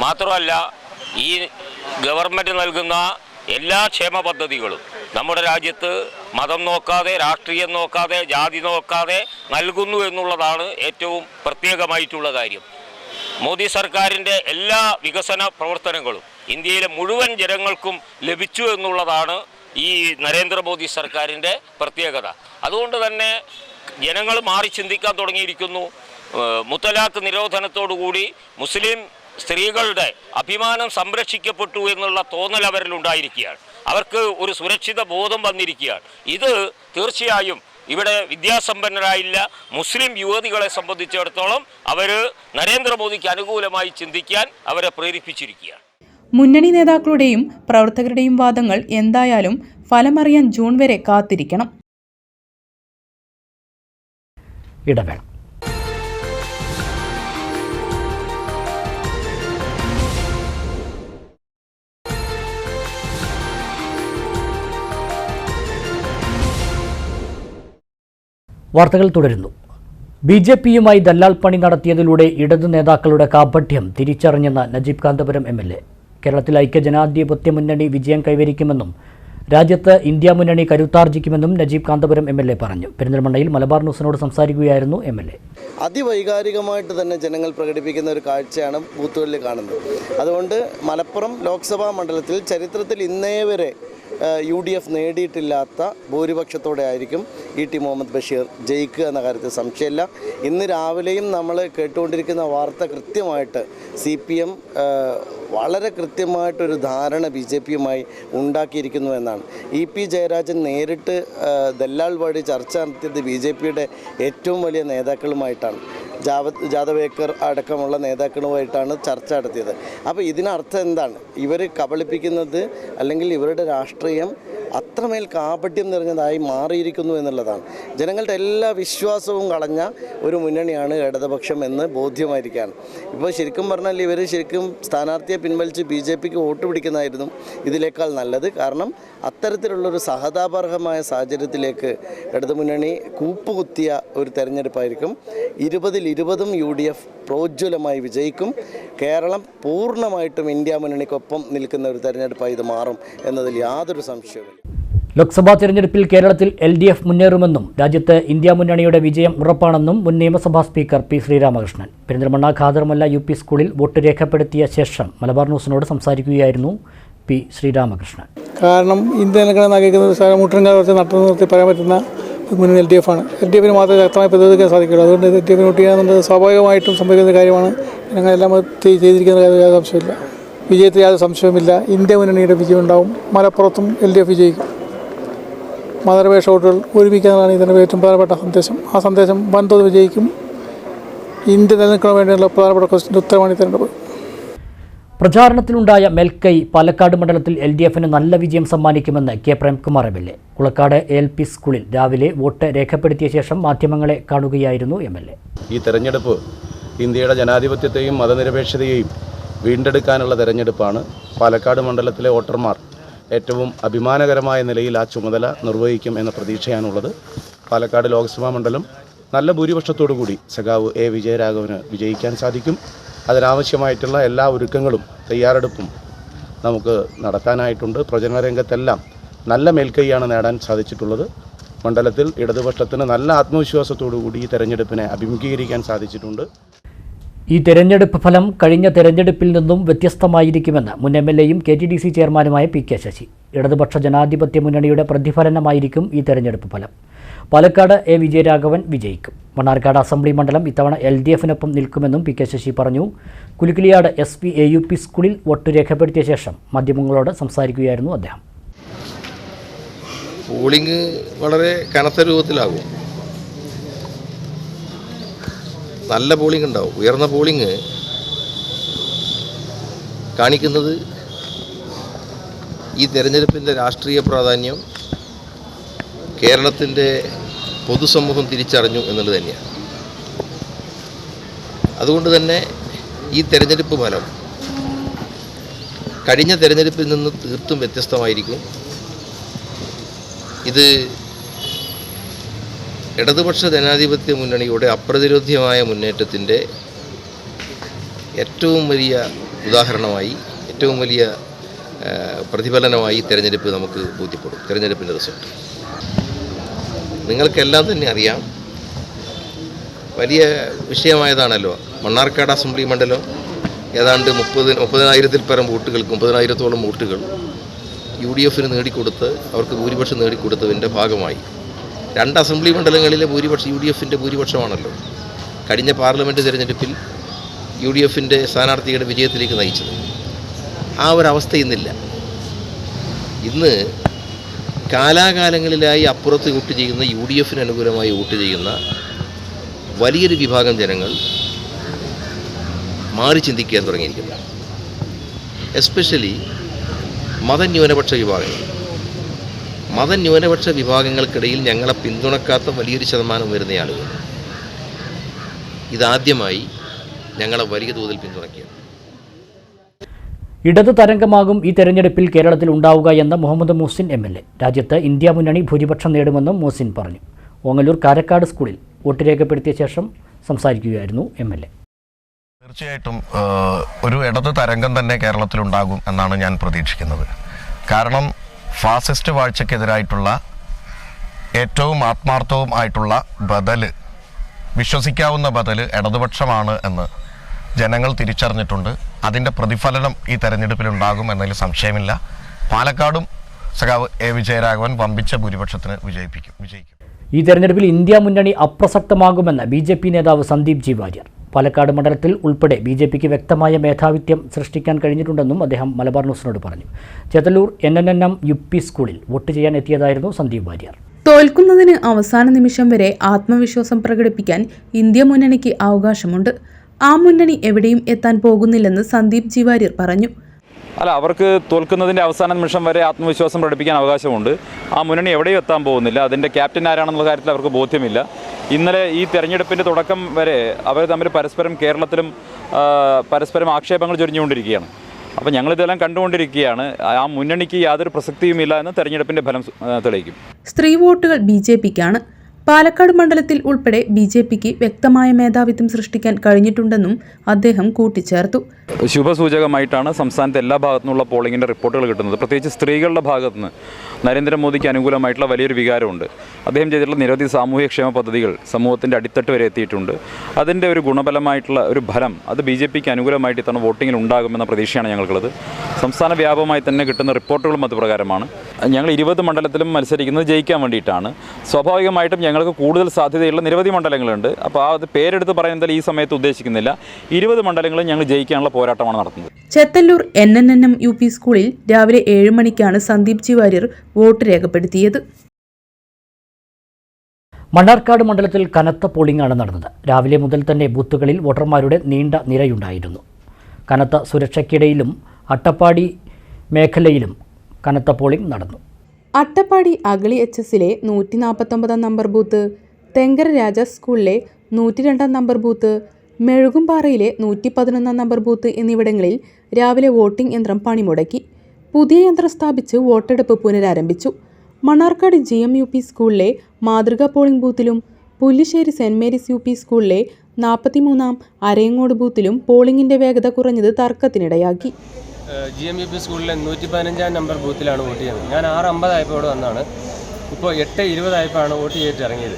മാത്രമല്ല ഈ ഗവൺമെന്റ് നൽകുന്ന എല്ലാ ക്ഷേമ പദ്ധതികളും നമ്മുടെ രാജ്യത്ത് മതം നോക്കാതെ രാഷ്ട്രീയം നോക്കാതെ ജാതി നോക്കാതെ നൽകുന്നു എന്നുള്ളതാണ് ഏറ്റവും പ്രത്യേകമായിട്ടുള്ള കാര്യം. മോദി സർക്കാരിന്റെ എല്ലാ വികസന പ്രവർത്തനങ്ങളും ഇന്ത്യയിലെ മുഴുവൻ ജനങ്ങൾക്കും ലഭിച്ചു എന്നുള്ളതാണ് ഈ നരേന്ദ്രമോദി സർക്കാരിന്റെ പ്രത്യേകത. അതുകൊണ്ട് തന്നെ ജനങ്ങൾ മാറി ചിന്തിക്കാൻ തുടങ്ങിയിരിക്കുന്നു. മുത്തലാഖ് നിരോധനത്തോടുകൂടി മുസ്ലിം സ്ത്രീകളുടെ അഭിമാനം സംരക്ഷിക്കപ്പെട്ടു എന്നുള്ള തോന്നൽ അവരിൽ ഉണ്ടായിരിക്കുകയാണ് അവർക്ക് ഒരു സുരക്ഷിത ബോധം വന്നിരിക്കുകയാണ്. ഇത് തീർച്ചയായും ഇവിടെ വിദ്യാസമ്പന്നരായില്ല. മുസ്ലിം യുവതികളെ സംബന്ധിച്ചിടത്തോളം അവർ നരേന്ദ്രമോദിക്ക് അനുകൂലമായി ചിന്തിക്കാൻ അവരെ പ്രേരിപ്പിച്ചിരിക്കുകയാണ്. മുന്നണി നേതാക്കളുടെയും പ്രവർത്തകരുടെയും വാദങ്ങൾ എന്തായാലും ഫലമറിയാൻ ജൂൺ വരെ കാത്തിരിക്കണം. ഇടവേള. വാർത്തകൾ തുടരുന്നു. ബി ജെ പിയുമായി ദല്ലാൽ പണി നടത്തിയതിലൂടെ ഇടതു നേതാക്കളുടെ കാപഠ്യം തിരിച്ചറിഞ്ഞെന്ന Najeeb Kanthapuram M L A. കേരളത്തിൽ ഐക്യജനാധിപത്യ മുന്നണി വിജയം കൈവരിക്കുമെന്നും രാജ്യത്ത് ഇന്ത്യ മുന്നണി കരുത്താർജിക്കുമെന്നും Najeeb Kanthapuram M L A പറഞ്ഞു. പെരിന്തൽമണ്ണയിൽ മലബാർ ന്യൂസിനോട് സംസാരിക്കുകയായിരുന്നു എം എൽ എ. അതിവൈകാരികമായിട്ട് തന്നെ ജനങ്ങൾ പ്രകടിപ്പിക്കുന്ന ഒരു കാഴ്ചയാണ് ബൂത്തുകളിൽ കാണുന്നത്. അതുകൊണ്ട് മലപ്പുറം ലോക്സഭാ മണ്ഡലത്തിൽ ചരിത്രത്തിൽ ഇന്നേ വരെ യു ഡി എഫ് നേടിയിട്ടില്ലാത്ത ഭൂരിപക്ഷത്തോടെ ആയിരിക്കും ഇ ടി മുഹമ്മദ് ബഷീർ ജയിക്കുക എന്ന കാര്യത്തിൽ സംശയമില്ല. ഇന്ന് രാവിലെയും നമ്മൾ കേട്ടുകൊണ്ടിരിക്കുന്ന വാർത്ത കൃത്യമായിട്ട് സി പി എം വളരെ കൃത്യമായിട്ടൊരു ധാരണ ബി ജെ പിയുമായി ഉണ്ടാക്കിയിരിക്കുന്നു എന്നാണ്. ഇ പി ജയരാജൻ നേരിട്ട് ദല്ലാൾ വഴി ചർച്ച നടത്തിയത് ബി ജെ പിയുടെ ഏറ്റവും വലിയ നേതാക്കളുമായിട്ടാണ്. ജാവ ജാദവേക്കർ അടക്കമുള്ള നേതാക്കളുമായിട്ടാണ് ചർച്ച നടത്തിയത്. അപ്പോൾ ഇതിനർത്ഥം എന്താണ്? ഇവർ കബളിപ്പിക്കുന്നത് അല്ലെങ്കിൽ ഇവരുടെ രാഷ്ട്രീയം അത്രമേൽ കാപട്യം നിറഞ്ഞതായി മാറിയിരിക്കുന്നു എന്നുള്ളതാണ്. ജനങ്ങളുടെ എല്ലാ വിശ്വാസവും കളഞ്ഞ ഒരു മുന്നണിയാണ് ഇടതുപക്ഷം എന്ന് ബോധ്യമായിരിക്കുകയാണ്. ഇപ്പോൾ ശരിക്കും പറഞ്ഞാൽ ഇവർ ശരിക്കും സ്ഥാനാർത്ഥിയെ പിൻവലിച്ച് ബി ജെ പിക്ക് വോട്ട് പിടിക്കുന്നതായിരുന്നു ഇതിനേക്കാൾ നല്ലത്. കാരണം അത്തരത്തിലുള്ളൊരു സഹതാപർഹമായ സാഹചര്യത്തിലേക്ക് ഇടതുമുന്നണി കൂപ്പുകുത്തിയ ഒരു തെരഞ്ഞെടുപ്പായിരിക്കും. ഇരുപതിൽ ഇരുപതും യു ഡി എഫ് പ്രോജ്വലമായി വിജയിക്കും. കേരളം പൂർണമായിട്ടും ഇന്ത്യ മുന്നണിക്കൊപ്പം നിൽക്കുന്ന ഒരു തെരഞ്ഞെടുപ്പായി ഇത് മാറും എന്നതിൽ യാതൊരു സംശയവുമില്ല. ലോക്സഭാ തെരഞ്ഞെടുപ്പിൽ കേരളത്തിൽ എൽ ഡി എഫ് മുന്നേറുമെന്നും രാജ്യത്ത് ഇന്ത്യ മുന്നണിയുടെ വിജയം ഉറപ്പാണെന്നും മുൻ നിയമസഭാ speaker P Sreeramakrishnan. Perinthalmanna Khadarmala U P സ്കൂളിൽ വോട്ട് രേഖപ്പെടുത്തിയ ശേഷം മലബാർ ന്യൂസിനോട് സംസാരിക്കുകയായിരുന്നു പി ശ്രീരാമകൃഷ്ണൻ. കാരണം ഇന്ത്യ നിൽക്കണം നയിക്കുന്ന മുട്ടൻകാർ വെച്ച് നട്ടു നിർത്തി പറയാൻ പറ്റുന്ന മുന്നിൽ എൽ ഡി എഫ് ആണ്. എൽ ഡി എഫിന് മാത്രമേ ശക്തമായി പ്രതിരോധിക്കാൻ സാധിക്കുള്ളൂ അതുകൊണ്ട് എൽ ഡി എഫിന് വോട്ട് ചെയ്യാന്നുള്ളത് സ്വാഭാവികമായിട്ടും സംഭവിക്കുന്ന കാര്യമാണ്. ഞങ്ങളെല്ലാം ചെയ്തിരിക്കുന്ന കാര്യം യാതൊരു സംശയമില്ല. വിജയത്തിൽ യാതൊരു സംശയവുമില്ല. ഇന്ത്യ മുന്നണിയുടെ വിജയം ഉണ്ടാവും മലപ്പുറത്തും എൽ ഡി എഫ് വിജയിക്കും. മതനിരപേക്ഷ വോട്ടുകൾ ഒരുമിക്കാനാണ് ഇതിന്റെ ഏറ്റവും പ്രധാനപ്പെട്ട സന്ദേശം. ആ സന്ദേശം വൻതോത് വിജയിക്കും. ഇന്ത്യ നിലനിൽക്കാൻ വേണ്ടിയുള്ള പ്രധാനപ്പെട്ട ക്വസ്റ്റിന്റെ ഉത്തരമാണ് ഈ പ്രചാരണത്തിലുണ്ടായ മെൽക്കൈ പാലക്കാട് മണ്ഡലത്തിൽ എൽ ഡി എഫിന് നല്ല വിജയം സമ്മാനിക്കുമെന്ന് K. Premkumar M. L. A. Kulakkad L P സ്കൂളിൽ രാവിലെ വോട്ട് രേഖപ്പെടുത്തിയ ശേഷം മാധ്യമങ്ങളെ കാണുകയായിരുന്നു എം. എൽ. എ. ഈ തെരഞ്ഞെടുപ്പ് ഇന്ത്യയുടെ ജനാധിപത്യത്തെയും മതനിരപേക്ഷതയെയും വീണ്ടെടുക്കാനുള്ള തെരഞ്ഞെടുപ്പാണ് പാലക്കാട് മണ്ഡലത്തിലെ വോട്ടർമാർ ഏറ്റവും അഭിമാനകരമായ നിലയിൽ ആ ചുമതല നിർവഹിക്കും എന്ന പ്രതീക്ഷയാണുള്ളത്. പാലക്കാട് ലോക്സഭാ മണ്ഡലം നല്ല ഭൂരിപക്ഷത്തോടു കൂടി സഖാവ് എ. വിജയരാഘവന് വിജയിക്കാൻ സാധിക്കും. അതിനാവശ്യമായിട്ടുള്ള എല്ലാ ഒരുക്കങ്ങളും തയ്യാറെടുപ്പും നമുക്ക് നടത്താനായിട്ടുണ്ട്. പ്രചരണ രംഗത്തെല്ലാം നല്ല മേൽക്കൈയാണ് നേടാൻ സാധിച്ചിട്ടുള്ളത്. മണ്ഡലത്തിൽ ഇടതുപക്ഷത്തിന് നല്ല ആത്മവിശ്വാസത്തോടു കൂടി ഈ തെരഞ്ഞെടുപ്പിനെ അഭിമുഖീകരിക്കാൻ സാധിച്ചിട്ടുണ്ട്. ഈ തെരഞ്ഞെടുപ്പ് ഫലം കഴിഞ്ഞ തെരഞ്ഞെടുപ്പിൽ നിന്നും വ്യത്യസ്തമായിരിക്കുമെന്ന് മുൻ എം എൽ എയും കെ ടി ഡി സി ചെയർമാനുമായ പി കെ ശശി. ഇടതുപക്ഷ ജനാധിപത്യ മുന്നണിയുടെ പ്രതിഫലനമായിരിക്കും ഈ തെരഞ്ഞെടുപ്പ് ഫലം. പാലക്കാട് എ വിജയരാഘവൻ വിജയിക്കും. മണ്ണാർക്കാട് അസംബ്ലി മണ്ഡലം ഇത്തവണ എൽ ഡി എഫിനൊപ്പം നിൽക്കുമെന്നും പി കെ ശശി പറഞ്ഞു. Kulukkiliyad S P A U P സ്കൂളിൽ വോട്ട് രേഖപ്പെടുത്തിയ ശേഷം മാധ്യമങ്ങളോട് സംസാരിക്കുകയായിരുന്നു അദ്ദേഹം. പോളിംഗ് വളരെ കനത്ത രൂപത്തിലാകും. നല്ല പോളിംഗ് ഉണ്ടാവും. ഉയർന്ന പോളിംഗ് കാണിക്കുന്നത് ഈ തെരഞ്ഞെടുപ്പിന്റെ രാഷ്ട്രീയ പ്രാധാന്യം കേരളത്തിന്റെ പൊതുസമൂഹം തിരിച്ചറിഞ്ഞു എന്നുള്ളത് തന്നെയാണ്. അതുകൊണ്ട് തന്നെ ഈ തെരഞ്ഞെടുപ്പ് ഫലം കഴിഞ്ഞ തെരഞ്ഞെടുപ്പിൽ നിന്ന് തീർത്തും വ്യത്യസ്തമായിരിക്കും. ഇത് ഇടതുപക്ഷ ജനാധിപത്യ മുന്നണിയുടെ അപ്രതിരോധ്യമായ മുന്നേറ്റത്തിന്റെ ഏറ്റവും വലിയ ഉദാഹരണമായി ഏറ്റവും വലിയ പ്രതിഫലനമായി തെരഞ്ഞെടുപ്പ് നമുക്ക് ബോധ്യപ്പെടും. തെരഞ്ഞെടുപ്പിന്റെ റിസൾട്ട്. നിങ്ങൾക്കെല്ലാം തന്നെ അറിയാം. വലിയ വിഷയമായതാണല്ലോ. മണ്ണാർക്കാട് അസംബ്ലി മണ്ഡലം ഏതാണ്ട് മുപ്പത് മുപ്പതിനായിരത്തിൽ പരം വോട്ടുകൾക്ക് മുപ്പതിനായിരത്തോളം വോട്ടുകൾ യു ഡി എഫിന് നേടിക്കൊടുത്ത് അവർക്ക് ഭൂരിപക്ഷം നേടിക്കൊടുത്തതിന്റെ ഭാഗമായി. രണ്ട് അസംബ്ലി മണ്ഡലങ്ങളിലെ ഭൂരിപക്ഷം യു ഡി എഫിന്റെ ഭൂരിപക്ഷമാണല്ലോ. കഴിഞ്ഞ പാർലമെന്റ് തിരഞ്ഞെടുപ്പിൽ യു ഡി എഫിന്റെ സ്ഥാനാർത്ഥിയുടെ വിജയത്തിലേക്ക് നയിച്ചത്. ആ ഒരവസ്ഥ ഇന്നില്ല. ഇന്ന് കാലാകാലങ്ങളിലായി അപ്പുറത്ത് വോട്ട് ചെയ്യുന്ന യു ഡി എഫിന് അനുകൂലമായി വോട്ട് ചെയ്യുന്ന വലിയൊരു വിഭാഗം ജനങ്ങൾ മാറി ചിന്തിക്കാൻ തുടങ്ങിയിരിക്കുന്നു. എസ്പെഷ്യലി മതന്യൂനപക്ഷ വിഭാഗങ്ങൾ. മതന്യൂനപക്ഷ വിഭാഗങ്ങൾക്കിടയിൽ ഞങ്ങളെ പിന്തുണക്കാത്ത വലിയൊരു ശതമാനം വരുന്ന ആളുകൾ. ഇതാദ്യമായി ഞങ്ങളെ വലിയ തോതിൽ പിന്തുണയ്ക്കുക ഇടത് തരംഗമാകും ഈ തെരഞ്ഞെടുപ്പിൽ കേരളത്തിൽ ഉണ്ടാവുക എന്ന് Muhammad Muhsin M L A. രാജ്യത്ത് ഇന്ത്യ മുന്നണി ഭൂരിപക്ഷം നേടുമെന്നും മുഹസിൻ പറഞ്ഞു. ഓങ്ങല്ലൂർ കാരക്കാട് സ്കൂളിൽ വോട്ട് രേഖപ്പെടുത്തിയ ശേഷം സംസാരിക്കുകയായിരുന്നു എം എൽ എ. തീർച്ചയായിട്ടും ഒരു ഇടതു തരംഗം തന്നെ കേരളത്തിൽ ഉണ്ടാകും എന്നാണ് ഞാൻ പ്രതീക്ഷിക്കുന്നത്. കാരണം ഫാസിസ്റ്റ് വാഴ്ചക്കെതിരായിട്ടുള്ള ഏറ്റവും ആത്മാർത്ഥവും ആയിട്ടുള്ള ബദൽ വിശ്വസിക്കാവുന്ന ബദൽ ഇടതുപക്ഷമാണ് എന്ന് ജനങ്ങൾ തിരിച്ചറിഞ്ഞിട്ടുണ്ട്. അതിന്റെ പ്രതിഫലനം ഈ തെരഞ്ഞെടുപ്പിലുണ്ടാകും എന്നതിൽ സംശയമില്ല. പാലക്കാടും സഖാവ് എ വിജയരാഘവൻ വമ്പിച്ച ഭൂരിപക്ഷത്തിന് വിജയിപ്പിക്കും വിജയിക്കും. ഈ തെരഞ്ഞെടുപ്പിൽ ഇന്ത്യ മുന്നണി അപ്രസക്തമാകുമെന്ന് ബി ജെ പി നേതാവ് സന്ദീപ് ജി വാര്യർ. പാലക്കാട് മണ്ഡലത്തിൽ ഉൾപ്പെടെ ബി ജെ പിക്ക് വ്യക്തമായ മേധാവിത്യം സൃഷ്ടിക്കാൻ കഴിഞ്ഞിട്ടുണ്ടെന്നും അദ്ദേഹം മലബാർ ന്യൂസിനോട് പറഞ്ഞു. Chethallur N N N M U P സ്കൂളിൽ വോട്ട് ചെയ്യാൻ എത്തിയതായിരുന്നു സന്ദീപ് വാര്യർ. തോൽക്കുന്നതിന് അവസാന നിമിഷം വരെ ആത്മവിശ്വാസം പ്രകടിപ്പിക്കാൻ ഇന്ത്യ മുന്നണിക്ക് അവകാശമുണ്ട്. ആ മുന്നണി എവിടെയും എത്താൻ പോകുന്നില്ലെന്ന് സന്ദീപ് ജിവാര്യർ പറഞ്ഞു. അല്ല അവർക്ക് തോൽക്കുന്നതിന്റെ അവസാന നിമിഷം വരെ ആത്മവിശ്വാസം പ്രകടിപ്പിക്കാൻ അവകാശമുണ്ട്. ആ മുന്നണി എവിടെയും എത്താൻ പോകുന്നില്ല. അതിന്റെ ക്യാപ്റ്റൻ ആരാണെന്നുള്ള കാര്യത്തിൽ അവർക്ക് ബോധ്യമില്ല. ഇന്നലെ ഈ തെരഞ്ഞെടുപ്പിന്റെ തുടക്കം വരെ അവർ തമ്മിൽ പരസ്പരം കേരളത്തിലും പരസ്പരം ആക്ഷേപങ്ങൾ ചൊരിഞ്ഞുകൊണ്ടിരിക്കുകയാണ്. അപ്പോൾ ഞങ്ങളിതെല്ലാം കണ്ടുകൊണ്ടിരിക്കുകയാണ്. ആ മുന്നണിക്ക് യാതൊരു പ്രസക്തിയുമില്ല എന്ന് തെരഞ്ഞെടുപ്പിന്റെ ഫലം തെളിയിക്കും. സ്ത്രീ വോട്ടുകൾ ബി ജെ പിക്കാണ്. പാലക്കാട് മണ്ഡലത്തിൽ ഉൾപ്പെടെ ബി വ്യക്തമായ മേധാവിത്വം സൃഷ്ടിക്കാൻ കഴിഞ്ഞിട്ടുണ്ടെന്നും അദ്ദേഹം കൂട്ടിച്ചേർത്തു. ശുഭസൂചകമായിട്ടാണ് സംസ്ഥാനത്തെ എല്ലാ ഭാഗത്തു നിന്നുള്ള പോളിംഗിന്റെ റിപ്പോർട്ടുകൾ കിട്ടുന്നത്. പ്രത്യേകിച്ച് സ്ത്രീകളുടെ ഭാഗത്തു നിന്ന് നരേന്ദ്രമോദിക്ക് അനുകൂലമായിട്ടുള്ള വലിയൊരു വികാരമുണ്ട്. അദ്ദേഹം ചെയ്തിട്ടുള്ള നിരവധി സാമൂഹ്യക്ഷേമ പദ്ധതികൾ സമൂഹത്തിന്റെ അടിത്തട്ട് വരെ എത്തിയിട്ടുണ്ട്. അതിന്റെ ഒരു ഗുണഫലമായിട്ടുള്ള ഒരു ഫലം അത് ബി ജെ പിക്ക് അനുകൂലമായിട്ട് ഇത്തവണ വോട്ടിങ്ങിൽ ഉണ്ടാകുമെന്ന പ്രതീക്ഷയാണ് ഞങ്ങൾക്കുള്ളത്. സംസ്ഥാന വ്യാപകമായി തന്നെ കിട്ടുന്ന റിപ്പോർട്ടുകളും അതുപ്രകാരമാണ്. ഞങ്ങൾ ഇരുപത് മണ്ഡലത്തിലും മത്സരിക്കുന്നത് ജയിക്കാൻ വേണ്ടിയിട്ടാണ്. സ്വാഭാവികമായിട്ടും ഞങ്ങൾക്ക് കൂടുതൽ സാധ്യതയുള്ള നിരവധി മണ്ഡലങ്ങളുണ്ട്. അപ്പോൾ ആ അത് പേരെടുത്ത് പറയുന്നതിൽ ഈ സമയത്ത് ഉദ്ദേശിക്കുന്നില്ല. ഇരുപത് മണ്ഡലങ്ങളും ഞങ്ങൾ ജയിക്കാനുള്ള പോരാട്ടമാണ് നടത്തുന്നത്. Chethallur N N N M U P സ്കൂളിൽ രാവിലെ ഏഴ് മണിക്കാണ് സന്ദീപ് ജി വാര്യർ വോട്ട് രേഖപ്പെടുത്തിയത്. മണ്ണാർക്കാട് മണ്ഡലത്തിൽ കനത്ത പോളിംഗാണ് നടന്നത്. രാവിലെ മുതൽ തന്നെ ബൂത്തുകളിൽ വോട്ടർമാരുടെ നീണ്ട നിരയുണ്ടായിരുന്നു. കനത്ത സുരക്ഷയ്ക്കിടയിലും അട്ടപ്പാടി മേഖലയിലും കനത്ത പോളിംഗ് നടന്നു. അട്ടപ്പാടി അഗളി എച്ച് എസിലെ നൂറ്റി നാൽപ്പത്തൊമ്പതാം നമ്പർ ബൂത്ത് തെങ്കര രാജ സ്കൂളിലെ നൂറ്റി രണ്ടാം നമ്പർ ബൂത്ത് മെഴുകുംപാറയിലെ നൂറ്റി പതിനൊന്നാം നമ്പർ ബൂത്ത് എന്നിവിടങ്ങളിൽ രാവിലെ വോട്ടിംഗ് യന്ത്രം പണിമുടക്കി പുതിയ യന്ത്രം സ്ഥാപിച്ച് വോട്ടെടുപ്പ് പുനരാരംഭിച്ചു. Mannarkkad G M U P സ്കൂളിലെ മാതൃകാ polling ബൂത്തിലും Pullissery saint Mary's U P സ്കൂളിലെ നാൽപ്പത്തിമൂന്നാം അരയങ്ങോട് ബൂത്തിലും പോളിംഗിന്റെ വേഗത കുറഞ്ഞത് തർക്കത്തിനിടയാക്കി. ജി എം യു പി സ്കൂളിലെ നൂറ്റി പതിനഞ്ചാം നമ്പർ ബൂത്തിലാണ് വോട്ട് ചെയ്യുന്നത്. ഞാൻ ആറ് അമ്പതായപ്പോൾ ഇവിടെ വന്നതാണ്. ഇപ്പോൾ എട്ട് ഇരുപതായപ്പോഴാണ് വോട്ട് ചെയ്തിട്ട് ഇറങ്ങിയത്.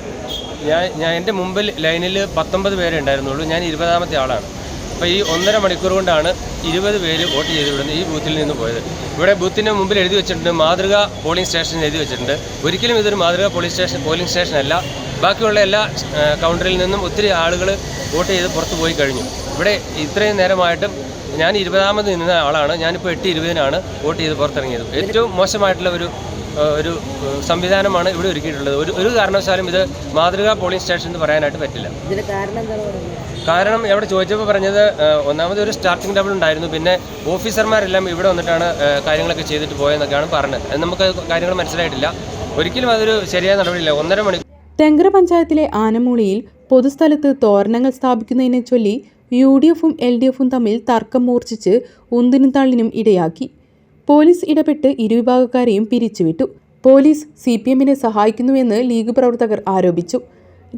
ഞാൻ ഞാൻ എന്റെ മുമ്പിൽ ലൈനിൽ പത്തൊമ്പത് പേരെ ഉണ്ടായിരുന്നുള്ളൂ. ഞാൻ ഇരുപതാമത്തെ ആളാണ്. അപ്പോൾ ഈ ഒന്നര മണിക്കൂർ കൊണ്ടാണ് ഇരുപത് പേര് വോട്ട് ചെയ്ത് ഇവിടുന്ന് ഈ ബൂത്തിൽ നിന്ന് പോയത്. ഇവിടെ ബൂത്തിന്റെ മുമ്പിൽ എഴുതി വെച്ചിട്ടുണ്ട് മാതൃക പോളിംഗ് സ്റ്റേഷൻ എഴുതി വെച്ചിട്ടുണ്ട്. ഒരിക്കലും ഇതൊരു മാതൃക പോളിംഗ് സ്റ്റേഷൻ പോളിംഗ് സ്റ്റേഷൻ അല്ല. ബാക്കിയുള്ള എല്ലാ കൗണ്ടറിൽ നിന്നും ഒത്തിരി ആളുകൾ വോട്ട് ചെയ്ത് പുറത്ത് പോയി കഴിഞ്ഞു. ഇവിടെ ഇത്രയും നേരമായിട്ടും ഞാൻ ഇരുപതാമത് നിന്ന ആളാണ്. ഞാനിപ്പോൾ എട്ട് ഇരുപതിനാണ് വോട്ട് ചെയ്ത് പുറത്തിറങ്ങിയത്. ഏറ്റവും മോശമായിട്ടുള്ള ഒരു ഒരു സംവിധാനമാണ് ഇവിടെ ഒരുക്കിയിട്ടുള്ളത്. ഒരു ഒരു കാരണവശാലും ഇത് മാതൃകാ പോളിംഗ് സ്റ്റേഷൻ എന്ന് പറയാനായിട്ട് പറ്റില്ല. കാരണം ഇവിടെ ചോദിച്ചപ്പോൾ പറഞ്ഞത് ഒന്നാമത് ഒരു സ്റ്റാർട്ടിംഗ് ലെവൽ ഉണ്ടായിരുന്നു. പിന്നെ ഓഫീസർമാരെല്ലാം ഇവിടെ വന്നിട്ടാണ് കാര്യങ്ങളൊക്കെ ചെയ്തിട്ട് പോയെന്നൊക്കെയാണ് പറഞ്ഞത്. അത് നമുക്ക് കാര്യങ്ങൾ മനസ്സിലായിട്ടില്ല. ഒരിക്കലും അതൊരു ശരിയായ നടപടിയില്ല. ഒന്നര മണിക്കൂർ തെങ്കര പഞ്ചായത്തിലെ ആനമൂളിയിൽ പൊതുസ്ഥലത്ത് തോരണങ്ങൾ സ്ഥാപിക്കുന്നതിനെ ചൊല്ലി യു ഡി എഫും എൽ ഡി എഫും തമ്മിൽ തർക്കം മൂർച്ഛിച്ച് ഉന്തിനും തള്ളിനും ഇടയാക്കി. പോലീസ് ഇടപെട്ട് ഇരുവിഭാഗക്കാരെയും പിരിച്ചുവിട്ടു. പോലീസ് സി പി എമ്മിനെ സഹായിക്കുന്നുവെന്ന് ലീഗ് പ്രവർത്തകർ ആരോപിച്ചു.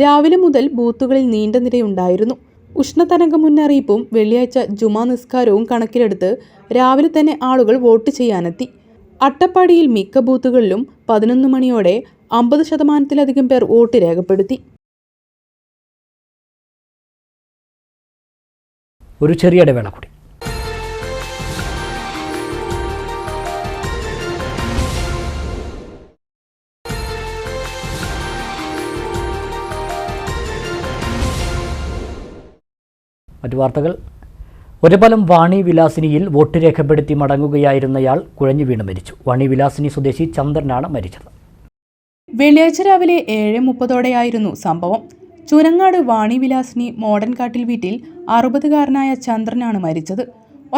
രാവിലെ മുതൽ ബൂത്തുകളിൽ നീണ്ട നിരയുണ്ടായിരുന്നു. ഉഷ്ണതരംഗ മുന്നറിയിപ്പും വെള്ളിയാഴ്ച ജുമാ നിസ്കാരവും കണക്കിലെടുത്ത് രാവിലെ തന്നെ ആളുകൾ വോട്ട് ചെയ്യാനെത്തി. അട്ടപ്പാടിയിൽ മിക്ക ബൂത്തുകളിലും പതിനൊന്ന് മണിയോടെ അമ്പത് ശതമാനത്തിലധികം പേർ വോട്ട് രേഖപ്പെടുത്തി. ഒരു ചെറിയ ഇടവേള കൂടി. മറ്റു വാർത്തകൾ. ഒരപലം വാണി വിലാസിനിയിൽ വോട്ട് രേഖപ്പെടുത്തി മടങ്ങുകയായിരുന്നയാൾ കുഴഞ്ഞു വീണ് മരിച്ചു. വാണി വിലാസിനി സ്വദേശി ചന്ദ്രനാണ് മരിച്ചത്. വെള്ളിയാഴ്ച രാവിലെ ഏഴ് മുപ്പതോടെയായിരുന്നു സംഭവം. ചുരങ്ങാട് വാണി വിലാസിനി മോഡൻ കാട്ടിൽ വീട്ടിൽ അറുപതുകാരനായ ചന്ദ്രനാണ് മരിച്ചത്.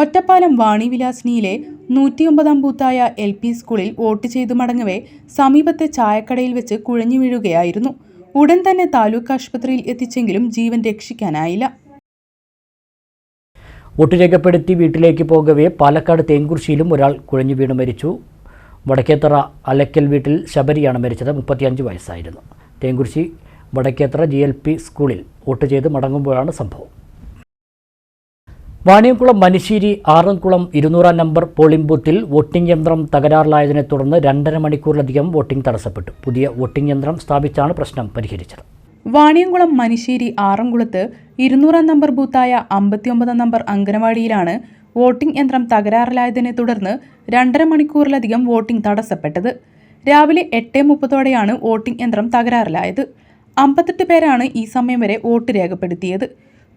ഒറ്റപ്പാലം വാണി വിലാസിനിയിലെ നൂറ്റിയൊമ്പതാം ബൂത്തായ എൽ പി സ്കൂളിൽ വോട്ട് ചെയ്തു മടങ്ങവേ സമീപത്തെ ചായക്കടയിൽ വെച്ച് കുഴഞ്ഞു വീഴുകയായിരുന്നു. ഉടൻ തന്നെ താലൂക്ക് ആശുപത്രിയിൽ എത്തിച്ചെങ്കിലും ജീവൻ രക്ഷിക്കാനായില്ല. വോട്ട് രേഖപ്പെടുത്തി വീട്ടിലേക്ക് പോകവേ പാലക്കാട് തേങ്കുർശിയിലും ഒരാൾ കുഴഞ്ഞു വീണ് മരിച്ചു. വടക്കേത്തറ അലക്കൽ വീട്ടിൽ ശബരിയാണ് മരിച്ചത്. മുപ്പത്തിയഞ്ച് വയസ്സായിരുന്നു. Thenkurissi Vadakkethara G L P സ്കൂളിൽ വോട്ട് ചെയ്ത് മടങ്ങുമ്പോഴാണ് സംഭവം. വാണിയംകുളം മനുശ്ശേരി ആറൻകുളം ഇരുന്നൂറാം നമ്പർ പോളിംഗ് ബൂത്തിൽ വോട്ടിംഗ് യന്ത്രം തകരാറിലായതിനെ തുടർന്ന് രണ്ടര മണിക്കൂറിലധികം വോട്ടിംഗ് തടസ്സപ്പെട്ടു. പുതിയ വോട്ടിംഗ് യന്ത്രം സ്ഥാപിച്ചാണ് പ്രശ്നം പരിഹരിച്ചത്. വാണിയംകുളം മനിശ്ശേരി ആറംകുളത്ത് ഇരുന്നൂറാം നമ്പർ ബൂത്തായ അമ്പത്തിയൊമ്പതാം നമ്പർ അംഗനവാടിയിലാണ് വോട്ടിംഗ് യന്ത്രം തകരാറിലായതിനെ തുടർന്ന് രണ്ടര മണിക്കൂറിലധികം വോട്ടിംഗ് തടസ്സപ്പെട്ടത്. രാവിലെ എട്ട് മുപ്പതോടെയാണ് വോട്ടിംഗ് യന്ത്രം തകരാറിലായത്. അമ്പത്തെട്ട് പേരാണ് ഈ സമയം വരെ വോട്ട് രേഖപ്പെടുത്തിയത്.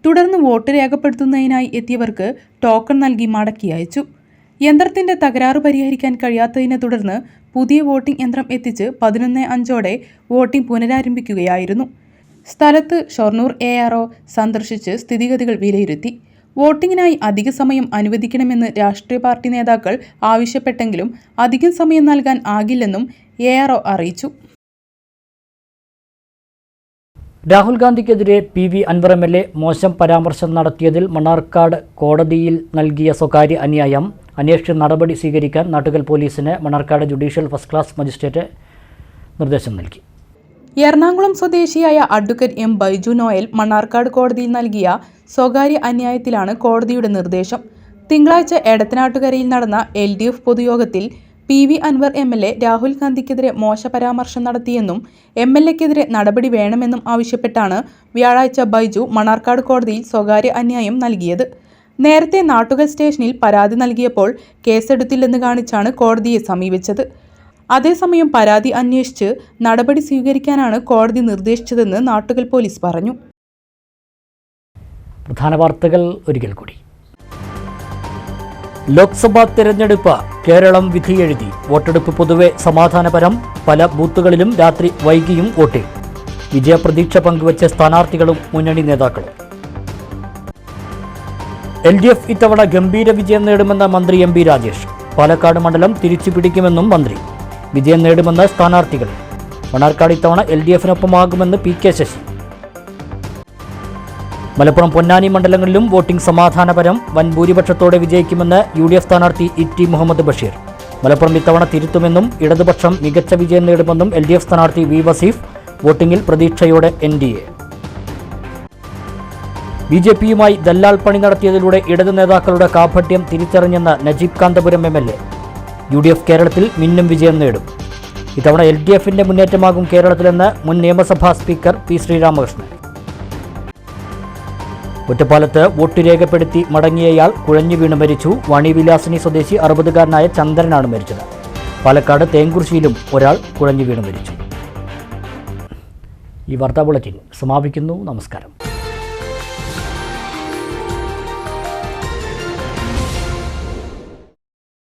തുടർന്ന് വോട്ട് രേഖപ്പെടുത്തുന്നതിനായി എത്തിയവർക്ക് ടോക്കൺ നൽകി മടക്കി അയച്ചു. യന്ത്രത്തിന്റെ തകരാറ് പരിഹരിക്കാൻ കഴിയാത്തതിനെ തുടർന്ന് പുതിയ വോട്ടിംഗ് യന്ത്രം എത്തിച്ച് പതിനൊന്ന് അഞ്ചോടെ വോട്ടിംഗ് പുനരാരംഭിക്കുകയായിരുന്നു. സ്ഥലത്ത് ഷൊർണൂർ എ സന്ദർശിച്ച് സ്ഥിതിഗതികൾ വിലയിരുത്തി. വോട്ടിങ്ങിനായി അധിക സമയം അനുവദിക്കണമെന്ന് രാഷ്ട്രീയ പാർട്ടി നേതാക്കൾ ആവശ്യപ്പെട്ടെങ്കിലും അധികം സമയം നൽകാൻ ആകില്ലെന്നും എ അറിയിച്ചു. Rahul ഗാന്ധിക്കെതിരെ P V Anvar M L A മോശം പരാമർശം നടത്തിയതിൽ മണ്ണാർക്കാട് കോടതിയിൽ നൽകിയ സ്വകാര്യ അന്യായം. അന്വേഷിച്ച് നടപടി സ്വീകരിക്കാൻ നാട്ടുകൽ പോലീസിന് Mannarkkad judicial first class magistrate നിർദ്ദേശം നൽകി. എറണാകുളം സ്വദേശിയായ advocate M Baiju Noel Mannarkkad കോടതിയിൽ നൽകിയ സ്വകാര്യ അന്യായത്തിലാണ് കോടതിയുടെ നിർദ്ദേശം. തിങ്കളാഴ്ച എടത്തനാട്ടുകരയിൽ നടന്ന എൽ ഡി എഫ് പൊതുയോഗത്തിൽ P V Anvar M L A Rahul ഗാന്ധിക്കെതിരെ മോശ പരാമർശം നടത്തിയെന്നും എം എൽ എക്കെതിരെ നടപടി വേണമെന്നും ആവശ്യപ്പെട്ടാണ് വ്യാഴാഴ്ച ബൈജു മണാർക്കാട് കോടതിയിൽ സ്വകാര്യ അന്യായം നൽകിയത്. നേരത്തെ നാട്ടുകൽ സ്റ്റേഷനിൽ പരാതി നൽകിയപ്പോൾ കേസെടുത്തില്ലെന്ന് കാണിച്ചാണ് കോടതിയെ സമീപിച്ചത്. അതേസമയം പരാതി അന്വേഷിച്ച് നടപടി സ്വീകരിക്കാനാണ് കോടതി നിർദ്ദേശിച്ചതെന്ന് നാട്ടുകൽ പോലീസ് പറഞ്ഞു. പ്രധാന വാർത്തകൾ ഒരിക്കൽ കൂടി. ലോക്സഭാ തെരഞ്ഞെടുപ്പ് കേരളം വിധിയെഴുതി വോട്ടെടുപ്പ് പൊതുവെ സമാധാനപരം. പല ബൂത്തുകളിലും രാത്രി വൈകിയും വോട്ടിംഗ് വിജയപ്രതീക്ഷ പങ്കുവച്ച സ്ഥാനാർത്ഥികളും മുന്നണി നേതാക്കളും. എൽ ഡി എഫ് ഇത്തവണ ഗംഭീര വിജയം നേടുമെന്ന മന്ത്രി എം പി രാജേഷ്. പാലക്കാട് മണ്ഡലം തിരിച്ചു പിടിക്കുമെന്നും മന്ത്രി. വിജയം നേടുമെന്ന് സ്ഥാനാർത്ഥികൾ. മണ്ണാർക്കാട് ഇത്തവണ എൽ ഡി എഫിനൊപ്പമാകുമെന്ന് പി കെ ശശി. മലപ്പുറം പൊന്നാനി മണ്ഡലങ്ങളിലും വോട്ടിംഗ് സമാധാനപരം വൻ ഭൂരിപക്ഷത്തോടെ വിജയിക്കുമെന്ന് യു ഡി എഫ് സ്ഥാനാർത്ഥി ഇ ടി മുഹമ്മദ് ബഷീർ. മലപ്പുറം ഇത്തവണ തിരുത്തുമെന്നും ഇടതുപക്ഷം മികച്ച വിജയം നേടുമെന്നും എൽ ഡി എഫ് സ്ഥാനാർത്ഥി വി വസീഫ് വോട്ടിംഗിൽ പ്രതീക്ഷയോടെ N D A. B J പിയുമായി ദല്ലാൽ പണി നടത്തിയതിലൂടെ ഇടതു നേതാക്കളുടെ കാപട്യം തിരിച്ചറിഞ്ഞെന്ന് Najeeb Kanthapuram M L A. U D F കേരളത്തിൽ മിന്നും വിജയം നേടും. ഇത്തവണ എൽ ഡി എഫിന്റെ മുന്നേറ്റമാകും കേരളത്തിലെന്ന് മുൻ നിയമസഭാ സ്പീക്കർ പി ശ്രീരാമകൃഷ്ണൻ. ഒറ്റപ്പാലത്ത് വോട്ട് രേഖപ്പെടുത്തി മടങ്ങിയയാൾ കുഴഞ്ഞു വീണ് മരിച്ചു. വാണിവിലാസിനി സ്വദേശി അറുപതുകാരനായ ചന്ദ്രനാണ് മരിച്ചത്. പാലക്കാട് തേങ്കുറിശ്ശിയിലും ഒരാൾ കുഴഞ്ഞു വീണ് മരിച്ചു. ഈ വാർത്താ ബുള്ളറ്റിൻ സമാപിക്കുന്നു. നമസ്കാരം.